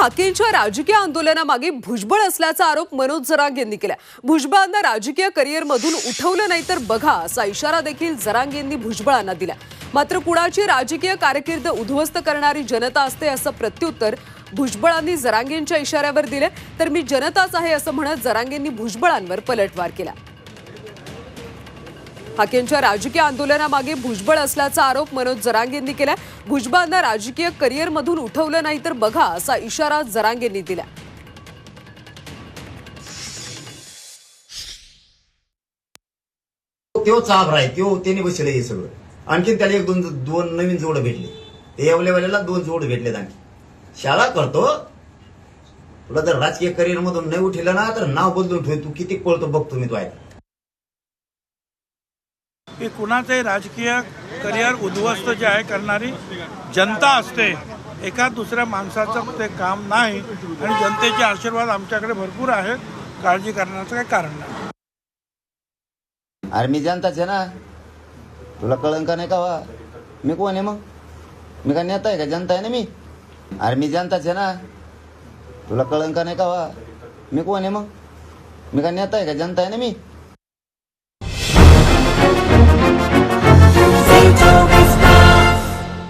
हाकेंच्या राजकीय आंदोलनामागे भुजबळ असल्याचा आरोप मनोज जरांग यांनी केला भुजबळांना राजकीय करिअरमधून उठवलं नाही तर बघा असा इशारा देखील जरांग यांनी भुजबळांना दिला मात्र कुणाची राजकीय कारकीर्द उद्ध्वस्त करणारी जनता असते असं प्रत्युत्तर भुजबळांनी जरांगेंच्या इशाऱ्यावर दिले तर मी जनताच आहे असं म्हणत जरांगेंनी भुजबळांवर पलटवार केला. हाकेंच्या राजकीय आंदोलनामागे भुजबळ असल्याचा आरोप मनोज जरांगेंनी केला भुजबळांना राजकीय करिअरमधून उठवलं नाही तर बघा असा इशारा जरांगेंनी दिला त्यो चाभ राय त्यो त्याने बसले हे सगळं. आणखीन त्याला एक दोन दोन नवीन जोड भेटले. ते एवढ्या दोन जोड भेटलेत आणखी. शाळा करतो. तुला जर राजकीय करिअर मधून नाही उठेल ना तर नाव बदलून ठेव. तू किती पळतो बघतो मी तो आहे की कुणाचंही राजकीय करिअर उद्ध्वस्त जे आहे करणारी जनता असते एका दुसऱ्या माणसाचं ते काम नाही आणि जनतेचे आशीर्वाद आमच्याकडे भरपूर आहेत काळजी करण्याचं काही कारण नाही. अरे मी जनताच आहे ना. तुला कळन का नाही का वा? मी कोण आहे मग? मी का नेता आहे का? जनता आहे ना मी? अरे मी जनताच आहे ना. तुला कळन का नाही का वा? मी कोण आहे मग? मी का नेता आहे का? जनता आहे ना मी?